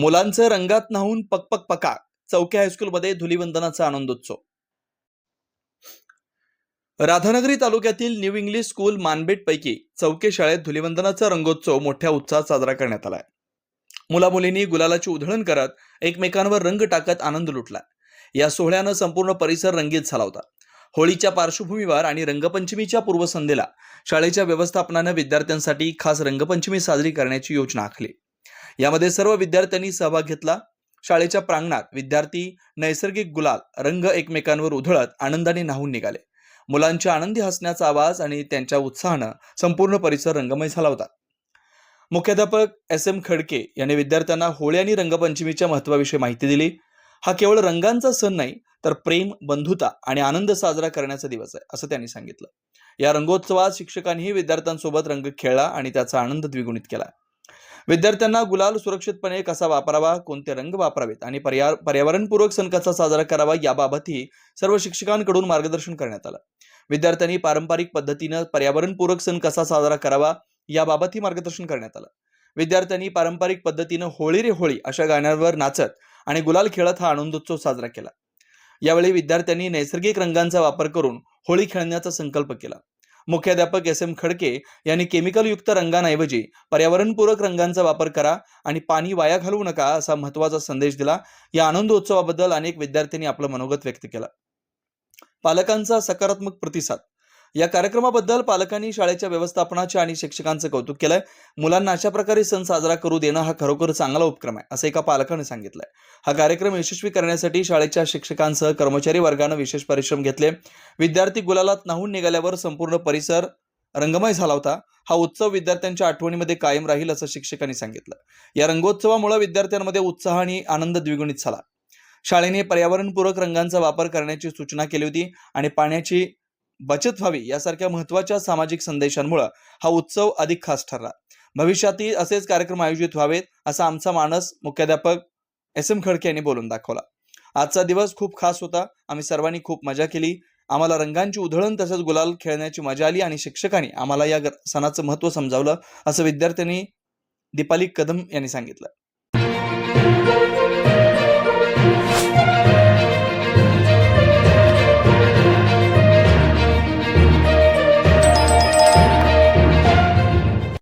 मुलांचं रंगात नाहून पकपक पका चौक्या हायस्कूलमध्ये धुलीवंदनाचा आनंदोत्सव. राधानगरी तालुक्यातील न्यू इंग्लिश स्कूल मानबेटपैकी चौके शाळेत धुलीवंदनाचा रंगोत्सव मोठ्या उत्साहात साजरा करण्यात आलाय. मुलामुलींनी गुलालाची उधळण करत एकमेकांवर रंग टाकत आनंद लुटला. या सोहळ्यानं संपूर्ण परिसर रंगीत झाला होता होळीच्या पार्श्वभूमीवर आणि रंगपंचमीच्या पूर्वसंध्येला शाळेच्या व्यवस्थापनानं विद्यार्थ्यांसाठी खास रंगपंचमी साजरी करण्याची योजना आखली. यामध्ये सर्व विद्यार्थ्यांनी सहभाग घेतला. शाळेच्या प्रांगणात विद्यार्थी नैसर्गिक गुलाल रंग एकमेकांवर उधळत आनंदाने न्हावून निघाले. मुलांच्या आनंदी हसण्याचा आवाज आणि त्यांच्या उत्साहानं संपूर्ण परिसर रंगमय झाला होता. मुख्याध्यापक एस एम खडके यांनी विद्यार्थ्यांना होळी आणि रंगपंचमीच्या महत्वाविषयी माहिती दिली. हा केवळ रंगांचा सण नाही तर प्रेम बंधुता आणि आनंद साजरा करण्याचा दिवस आहे असं त्यांनी सांगितलं. या रंगोत्सवात शिक्षकांनीही विद्यार्थ्यांसोबत रंग खेळला आणि त्याचा आनंद द्विगुणित केला. विद्यार्थ्यांना गुलाल सुरक्षितपणे कसा वापरावा कोणते रंग वापरावेत आणि पर्या पर्यावरणपूरक सण कसा साजरा करावा याबाबतही सर्व शिक्षकांकडून मार्गदर्शन करण्यात आलं. विद्यार्थ्यांनी पारंपरिक पद्धतीनं पर्यावरणपूरक सण कसा साजरा करावा याबाबतही मार्गदर्शन करण्यात आलं. विद्यार्थ्यांनी पारंपरिक पद्धतीनं होळी रे होळी अशा गाण्यांवर नाचत आणि गुलाल खेळत हा आनंदोत्सव साजरा केला. यावेळी विद्यार्थ्यांनी नैसर्गिक रंगांचा वापर करून होळी खेळण्याचा संकल्प केला. मुख्याध्यापक एस एम खडके यांनी केमिकलयुक्त रंगांऐवजी पर्यावरणपूरक रंगांचा वापर करा आणि पाणी वाया घालवू नका असा महत्त्वाचा संदेश दिला. या आनंदोत्सवाबद्दल अनेक विद्यार्थ्यांनी आपलं मनोगत व्यक्त केलं. पालकांचा सकारात्मक प्रतिसाद या कार्यक्रमाबद्दल पालकांनी शाळेच्या व्यवस्थापनाचे आणि शिक्षकांचं कौतुक केलंय. मुलांना अशा प्रकारे सण साजरा करू देणं हा खरोखर चांगला उपक्रम आहे असं एका पालकाने सांगितलंय. हा कार्यक्रम यशस्वी करण्यासाठी शाळेच्या शिक्षकांसह कर्मचारी वर्गानं विशेष परिश्रम घेतले. विद्यार्थी गुलालात नाहून निघाल्यावर संपूर्ण परिसर रंगमय झाला होता. हा उत्सव विद्यार्थ्यांच्या आठवणीमध्ये कायम राहील असं शिक्षकांनी सांगितलं. या रंगोत्सवामुळे विद्यार्थ्यांमध्ये उत्साह आणि आनंद द्विगुणित झाला. शाळेने पर्यावरणपूरक रंगांचा वापर करण्याची सूचना केली होती आणि पाण्याची बचत व्हावी यासारख्या महत्त्वाच्या सामाजिक संदेशांमुळे हा उत्सव अधिक खास ठरला. भविष्यातही असेच कार्यक्रम आयोजित व्हावेत असा आमचा मानस मुख्याध्यापक एस एम खडके यांनी बोलून दाखवला. आजचा दिवस खूप खास होता. आम्ही सर्वांनी खूप मजा केली. आम्हाला रंगांची उधळण तसंच गुलाल खेळण्याची मजा आली आणि शिक्षकांनी आम्हाला या सणाचं महत्त्व समजावलं असं विद्यार्थ्यांनी दीपाली कदम यांनी सांगितलं.